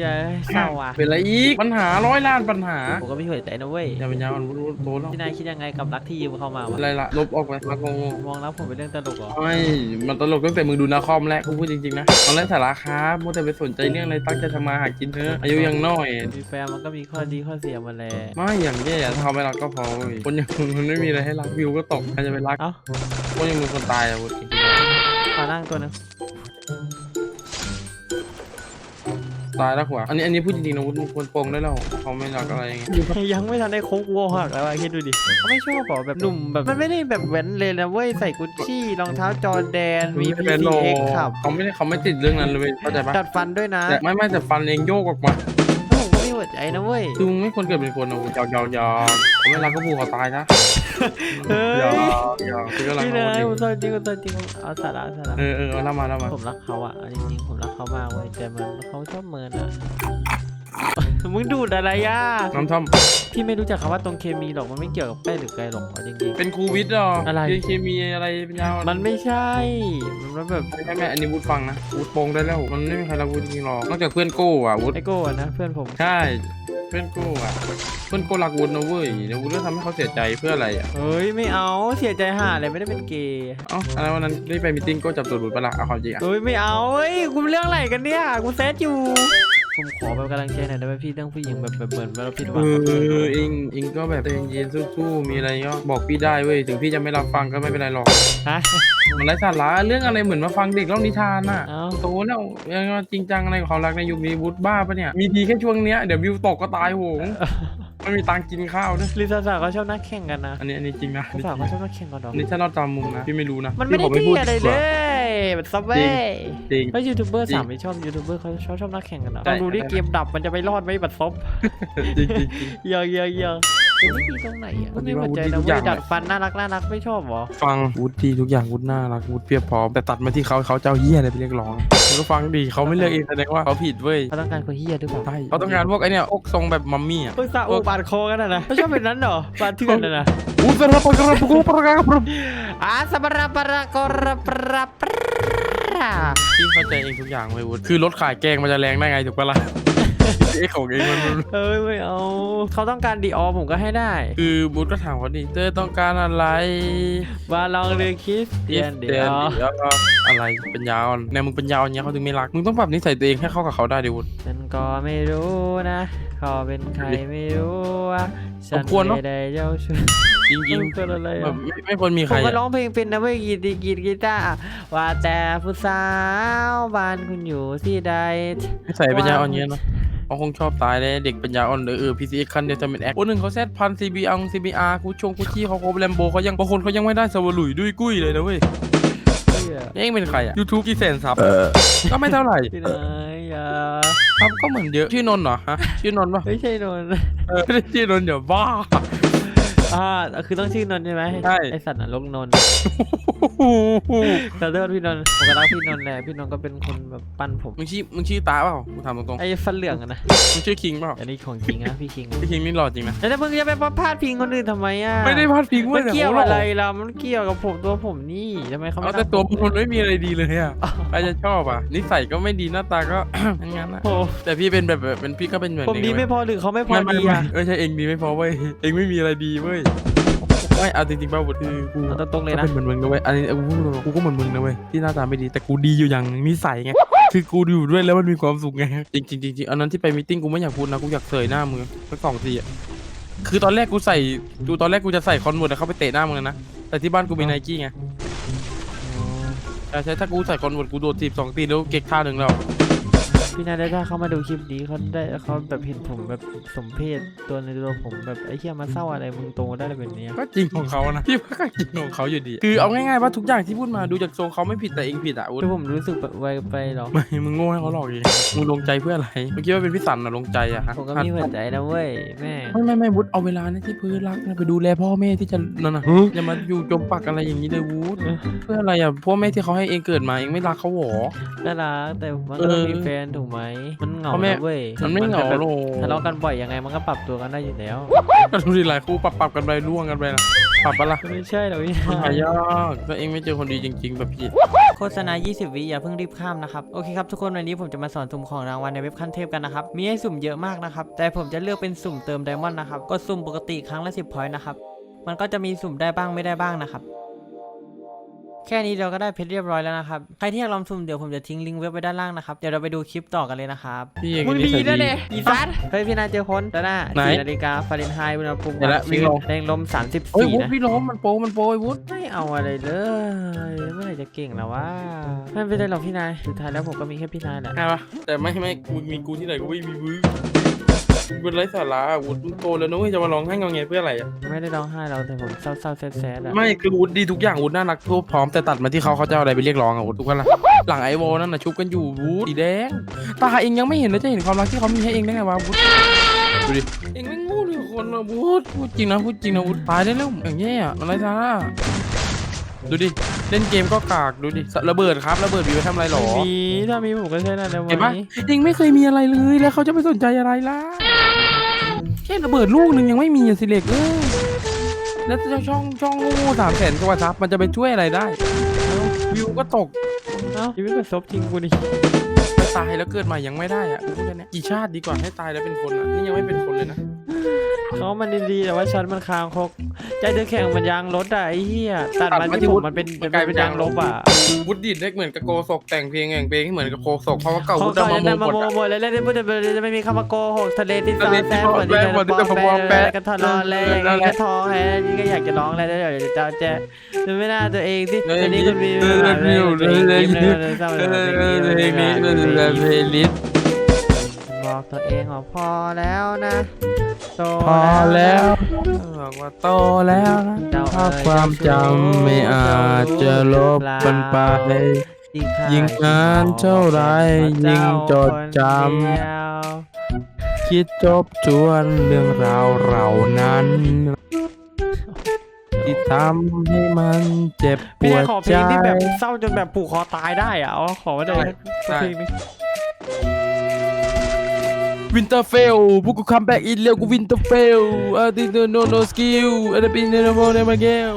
อย่าเศร้าอะเป็นไรอีกปัญหาร้อยล้านปัญหาผมก็ไม่หัวใจนะเว้ยอย่าเป็นยามันรู้โดนแล้วพี่นายคิดยังไงกับรักที่ยืมเข้ามาวะอะไรล่ะลบออกไปรักงงมองรักผมเป็นเรื่องตลกเหรอไม่มันตลกตั้งแต่มึงดูนาคอมแรกกูพูดจริงๆนะตอนแรกสาระครับมัวแต่ไปสนใจเรื่องอะไรตั้งใจทำมาหากินเถอะอายุยังน้อยมีแฟนมันก็มีข้อดีข้อเสียหมาแหละไม่อย่างแย่อย่าทำให้รักก็พอเว้ยคนอย่างมึงมันไม่มีอะไรให้รักวิวก็ตกใครจะไปรักเอ้าคนอย่างมึงคนตายอะวุฒิขอนั่งตัวหนึง ตายแล้วหัว อันนี้อันนี้พูดจริงๆนะวุฒิมึงควรปรงได้แล้วเขาไม่รักอะไรอย่างเงี้ยยังไม่ทันได้โค้งวัวหักแล้วอะคิดดูดิเขาไม่ชอบบอกแบบหนุ่มแบบมันไม่ได้แบบแว้นเลยนะเว้ยใส่กุชชี่รองเท้าจอร์แดนมีไเป็นหรอก PCX ขับเขาไม่ได้เขาไม่ติดเรื่องนั้นเลยเว้ยเข้าใจปะดัดฟันด้วยนะแต่ไม่ไม่แต่ฟันเองโยกออกมาผมก็ไม่หัว ใจนะเว้ยคือมึงไม่ควรเกิดเป็นคนนะวุฒิยาวยาวยาวเขาไม่รักก็พูดเขาตายนะเฮ้ยยาวยาวคือก็รักพี่เขานายจริงผมสนจริงผมสนจริงเอาสาระสาระเออเออเอาเล่ามาเล่ามาผมรักเขาอะเอาจริงๆผมรักเขามากเว้ยแต่มันเขาชอบเมินอะ มึงดูดอะไรอะน้ำท่อม พี่ไม่รู้จักคำว่าตรงเคมีหรอกมันไม่เกี่ยวกับแป้งหรือไกลหรอกเอาจริง เป็นครูวิทย์เหรออะไร เรียนเคมีอะไรเป็นยาวๆมันไม่ใช่ มันแบบไม่ไม่ไม่อันนี้วุฒิฟังนะวุฒิโปรงได้แล้ว มันไม่มีใครรักวุฒิจริงหรอกนอกจากเพื่อนโก้อะวุฒิไอโก้อะนะเพื่อนผมใช่ เพื่อนโก้อะเพื่อนโก้รักวุฒินะเว้ยเดี๋ยววุฒิก็ทำให้เขาเสียใจเพื่ออะไรอะเฮ้ยไม่เอาเสียใจห่าเลยไม่ได้เป็นเกย์เอ้าอะไรวันนั้นได้ไปมีตติ้งโก้จับตัวหลุดปะล่ะเอาความจริงอะเฮ้ยไม่เอาเฮ้ยกูเรื่องอะไรกันเนี่ยกูเซตอยู่ ผมขอแบบกำลังใจหน่อยได้ไหมพี่เรื่องผู้หญิงแบบแบบเหมือนเราผิดหวัเองกับตัวเองอเองเองก็แบบใจเย็นๆสู้ๆมีอะไรก็บอกพี่ได้เว้ยถึงพี่จะไม่รับฟังก็ไม่เป็นไรหรอกฮะ มันไร้สาระเรื่องอะไรเหมือนมาฟังเด็กเล่านิทานอะเอ้า โตแล้วยังมาจริงจังอะไรกับความรักในยุคนี้วุฒิบ้าปะเนี่ยมีดีแค่ช่วงเนี้ยเดี๋ยววิวตกก็ตายโหง ไม่มีตังค์กินข้าวด้วยลิซ่าสาวเขาชอบนักแข่งกันนะอันนี้อันนี้จริงนะลิซ่าเขาชอบนักแข่งกันเหรออันนี้ถ้าเราจำมุมนะพี่ไม่รู้นะมันไม่ได้พี่ขอเที่อะไรดีกเลว่ายมันซับเว้จริง แล้วยูทูบเบอร์จริงสามไม่ชอบยูทูบเบอร์เขาชอบชอบนักแข่งกันเหรอใช่ลองดูดิเกมดับมันจะไปรอดไหมบัดซบจริงจริงจริง เยอะเยอะเยอะ มันไม่ดีตรงไหนอะมัมันนดีไม่ว่าหัวใจวุฒินะทุกอเว้ย่ายงดัดฟันน่ารักน่ารักไม่ชอบเหรอ ฟังวุฒิทุกอย่างวุฒิน่ารักวุฒิเพียบพร้อมแต่ตัดมาที่เขาเขาเจ้าเฮียอะไรไปเรียกร้องมึงก็ฟังดีเขาไม่เลือกเองแสดงว่าเขาผิดเว้ยเขาต้องการคนเฮียหรือเปล่าใช่เขาต้องการพวกไอเนี่ยพวกทรงแบบมัมมี่อะพวกซาอูบาดคอกันนะนะเขาชอบเป็นนั้นเหรอบาดเถื่อนนะนะอู้สระปะกระปุกปะกระปุกอาสบราปรากรปราปราพี่เข้าใจเองทุกอย่างเว้ยวุฒิคือรถขายแกงมันจะแรงได้ไงถูกปะล่ะ เอ็กของเองมันมันเอ้ยไม่เอา เขาต้องการดีออผมก็ให้ได้ คือวุฒิก็ถามเขาดิเธอต้องการอะไรมาลองเรียนคริสเตียนเดียวเดี๋ยวอะไรเป็นยาวเนี่ยมึงเป็นยาวอย่างเงี้ยเขาถึงไม่รักมึงต้องปรับนิสัยตัวเองให้เข้ากับเขาได้ดิวุฒิฉันก็ไม่รู้นะเขาเป็นใครไม่รู้อะฉันควรเนอะไม่ได้เจ้าชู้จริงเพื่อนอะไรๆแบอะบไม่ไม่ควรมีผใครมก็อะร้องเพลงเป็นนะเว้ยกีดีกีดกีตาร์ว่าแต่ผู้สาวบ้านคุณอยู่ที่ใดนิสัยเป็นยาวอ่อนเงี้ยเนาะ เขาคงชอบตายเลยเด็กเป็นยาอ่อนเออเออพีซีเอ็กคันเดียวจะเป็นแอคโอ้หนึ่งเขาแซดพันซีบีอังซีบีอาร์กูชงกูชี่เขาโคบแลมโบเขายังบางคนเขายังไม่ได้สวลุยด้วยกุ้ยเลยนะเว้ยเหี้ยเองเป็นใครอะยูทูบกี่แสนซับก็ไม่เท่าไหร่ที่ไหนอะซับก็เหมือนเยอะชื่อนนท์เหรอฮะชื่อนนท์ปะไม่ใช่นนท์เออไม่ได้ชื่อนนท์เดี๋ยวบ้าอ่าคือต้องชื่อนนท์ใช่ไหมใช่ไอสัตว์นรกนนท์ ขอโทษพี่นนท์ผมก็รักพี่นนท์แหละพี่นนท์ก็เป็นคนแบบปั้นผม มึงชื่อมึงชื่อตาเปล่ากูถามตรงไอ้ฟันเหลืองอะนะๆมึงชื่อคิงเปล่าอันนี้ของจริงนะพี่คิงพี่คิงนี่หล่อจริงนะแล้วมึงจะไปพาดพิงคนอื่นทำไมอะไม่ได้พลาดพิงมัเว้ยนแต่เกี่ยวเขาหล่อะไรล่ะมันเกี่ยวกับผมตัวผมนี่ทำไมเขาไม่เอาแต่รักตัวผมมันไม่มีอะไรดีเลยอะใครจะชอบอะนิสัยก็ไม่ดีหน้าตาก็ งั้นๆนะโอ้แต่พี่เป็นแบบแบบเป็นพี่ก็เป็นเหมือนผมเองดีเว้ย ไม่พอหรือเขาไม่พอไม่ดีไม่อะไม่ใช่เองดีไม่พอเว้ย เองไม่มีอะไรดีเว้ย ไม่เอาจริงๆป่าวคือกูเอาตรงๆเลยก็นะเป็นเหมือนมึงนะเว้ยอันนี้กูพูดเลยกูก็เหมือนมึงนะเว้ยที่หน้าตาไม่ดีแต่กูดีอยู่อย่างหนึ่งนิสัยไงคือกูอยู่ด้วยแล้วมันมีความสุขไงจริงๆจริงๆอันนั้นที่ไปมีตติ้งกูไม่อยากพูดนะกูอยากเสยหน้ามึงสักสองทีอะคือตอนแรกกูใส่กูตอนแรกกูจะใส่คอนเวิร์ตแล้วเข้าไปเตะหน้ามึงเลยนะแต่ที่บ้านกูมีไนกี้ไงใช่ใช่ถ้ากูใส่คอนเวิร์ตกูโดดทีบสองตีแล้วเก็กท่าหนึ่งแล้ว พี่นาได้ถ้าเขามาดูคลิปนี้เขาได้เขาแบบเห็นผมแบบสมเพศตัวในตัวผมแบบไอ้เหี้ยมาเศร้าอะไรมึงโตได้เลยแบบเนี้ยก็จริงของเขานะพี่ว่าก็จริงของเขาอยู่ดี คือเอาง่ายๆว่าทุกอย่างที่พูดมาดูจากทรงเขาไม่ผิดแต่เองผิดอะอุ๊ยคือผมรู้สึกแบบไวไปหรอไม่มึงโง่ให้เขาหลอกเองมึงลงใจเพื่ออะไรเมื่อกี้ว่าเป็นพี่สันนะลงใจอะฮะผมก็มีหัวใจนะเว้ยแม่ไม่ไม่ไม่วุฒเอาเวลานะที่พื้นรักนะไปดูแลพ่อแม่ที่จะนั่นนะอย่ามาอยู่จมปักอะไรอย่างนี้เลยวุฒเพื่ออะไรอะพ่อแม่ที่เขาให้เองเกิดมาเองไม่รักเขาหรอน่ารักแต่มันก็ต้องเออมีแฟนถูกไหมมันเหงาพ่อแม่นะเว้ยมันไม่เหงาแบบหรอก ทะเลาะกันบ่อยยังไงมันก็ปรับตัวกันได้อยู่แล้วก็ดูดิหลายคู่ปรับปรับกันไปร่วงกันไปนะปรับปะล่ะไม่ใช่หรอกพี่หายากถ้าเองไม่เจอคนดีจริงๆแบบพี่โฆษณา 20 วิอย่าเพิ่งรีบข้ามนะครับ โอเคครับทุกคนวันนี้ผมจะมาสอนสุ่มของรางวัลในเว็บขั้นเทพกันนะครับ มีให้สุ่มเยอะมากนะครับ แต่ผมจะเลือกเป็นสุ่มเติมไดมอนด์นะครับ ก็สุ่มปกติครั้งละ 10พอยต์นะครับ มันก็จะมีสุ่มได้บ้างไม่ได้บ้างนะครับ แค่นี้เราก็ได้เพชรเรียบร้อยแล้วนะครับ ใครที่อยากลองสุ่มเดี๋ยวผมจะทิ้งลิงก์เว็บไว้ด้านล่างนะครับ เดี๋ยวเราไปดูคลิปต่อกันเลยนะครับพี่เอกมึงนิดีสัยนะดีเนี่ยอีสัตเฮ้ยพี่นายเจอคนด้านหน้าไหนสี่นาฬิกาฟาเรนไฮต์อุณหภูมิเดี๋ยวละชื้วิ่งนลงแรงลมเฮ้ย34วุฒนะพี่ล้มมันโปมันโปไอ้วุฒไม่เอาอะไรเลยเมื่อไหร่จะเก่งแล้ววะไม่เป็นไรหรอกพี่นายสุดท้ายแล้วผมก็มีแค่พี่นายแหละใช่ปะแต่ไม่ไม่มึงมีกูที่ไหนกูไม่มีมึง มึงไร้สาระวุฒมึงโตแล้วนะเว้ยจะมาร้องไห้งอแงเพื่ออะไรอะไม่ได้ร้องไห้เราแต่ผมเศร้าๆแซดๆอะไม่คือวุฒดีทุกอย่างวุฒน่ารักทั่วพร้อมแต่ตัดมาที่เขาเขาจะเอาอะไรไปเรียกร้องอะวุฒทุกคนละหลังไอโวนั่นน่ะชุบกันอยู่วุฒสีแดงตาเองยังไม่เห็นเลยจะเห็นความรักที่เขามีให้เองได้ไงวะวุฒดูดิเองไม่งูเลยคนละวุฒพูดจริงนะพูดจริงนะวุฒตายได้แล้วอย่างเงี้ยอะมันไร้สาระดูดิ เล่นเกมก็กากดูดิระเบิดครับระเบิดมีไว้ทำอะไรหรอไม่มีถ้ามีผมก็ใช้นั่นแล้วเห็นวัปะนนี้เองไม่เคยมีอะไรเลยแล้วเขาจะไปสนใจอะไรล่ะแค่ระเบิดลูกหนึ่งยังไม่มีอะสิเล็กเออแล้วจะช่องช่องโง่สามแสนกว่าซับมันจะไปช่วยอะไรได้เอ้าวิวก็ตกเอ้าชีวิตมันซบทิ้งกูดิไปตายแล้วเกิดใหม่ยังไม่ได้อะกูพูดแค่เนี้ยกี่ชาติดีกว่าให้ตายแล้วเป็นคนอะนี่ยังไม่เป็นคนเลยนะเขามันดีๆแต่ว่าฉันมันคางคก ใจเธอแข่งมันยางรถอะไอ้เหี้ยตัดมันที่ผมมันเป็นมันเป็นยางลบอะวุฒิดิดได้เหมือนกับโกศกแต่งเพลงแต่งเพลงให้เหมือนกับโกศกเพราะว่าเก่าเขาวุฒิก็เอามาจะโมนำมาหมดโมอะหมดเลยแล้วไม่พูดจะไม่มีคำว่าโกหกทะเลที่ทะซาเลแซ่ที่บปอที่แปะจะหมดที่ปจะอปอแปะแปะกระทอนนอนแล้วอย่างนี้ก็ท้องแฮนี่ก็อยากจะร้องแล้วเดี๋ยวจะจะจะจะไม่น่าตัวเองที่ตอนนี้คุณมีปัญหาเรื่องเพลงนี้เลยเศร้าเลยเพลงนี้เพลงนี้เป็นเพลงลิสบอกตัวเองว่าพอแล้วนะ โตพอแล้วบอกว่าโตแล้วนะเจ้ถ้าเอ๋ยความจำไม่อาจจะลบมันไปที่ข้ายิ่งนานเท่าไรยิ่งจดจำคนเดียวคิดจบจวนเรื่องราวเรานั้นที่ทำให้มันเจ็บปพี่วนายดขอเพใจลงที่แบบเศร้าจนแบบผูกคอตายได้อะเอาขอมาได้ได้สักเพลงหนึง วินเตอร์เฟลพวกกูคัมแบ็กอีกเร็วกูวินเตอร์เฟลอาร์ติโนโนโนสกิลอาร์ติโนโนโนมาเกล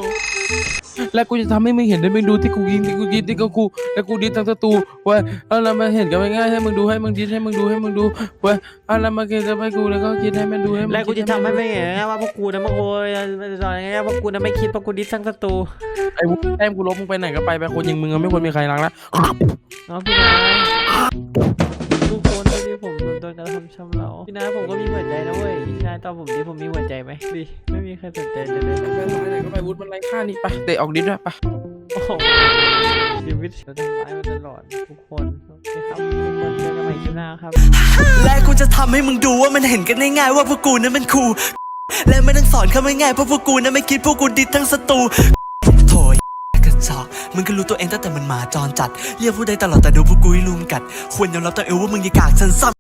และกูจะทำให้มึงเห็นได้มึงดูที่กูยิงที่กูยิงที่กูและกูดิสทั้งศัตรูเว้ยเอาแล้วมาเห็นกันง่ายๆให้มึงดูให้มึงดิสให้มึงดูให้มึงดูเว้ยเอาแล้วมาเกิดกับให้กูแล้วก็คิดให้มันดูให้มึงแล้วกูจะคิดทำให้นไม่เห็นนะว่าพวกกูนะมึงโวยสอนยังไงว่าพวกกูนะไม่คิดเพราะกูดิสทั้งศัตรูไอ้วุ้แต้มกูลบมึงไปไหนก็ไปไปคนยิงมึงอะไม่ควรมีใครรักนะเนาะพี่ นกระทำชำเราพี่นายผมก็มีหัวใจนะเว้ยพี่นายตอบผมดิผมมีหัวใจไหมดิไม่มีใครสนใจเลยเลยไปไหนก็ไปวุ้มันไร้ค่านี่ไปเตะออกดิสด้วยไปโอ้โหชีวิตเราทำร้ายมาตลอดทุกคนโอเคครับทุกคนเจอกันใหม่คลิปหน้าครับ และกูจะทำให้มึงดูว่ามันเห็นกันง่ายๆว่าพวกกูนั้นมันคูลและไม่ต้องสอนเขาไม่ง่ายเพราะพวกกูนั้นไม่คิดพวกกูดิดทั้งศัตรูโถยกระจอกมึงก็รู้ตัวเองตั้งแต่มันหมาจรจัดเรียกผู้ใดตลอดแต่ดูพวกกูให้ลุมกัด ควรยอมรับตัวเองว่ามึงยีกากฉันซ้ำ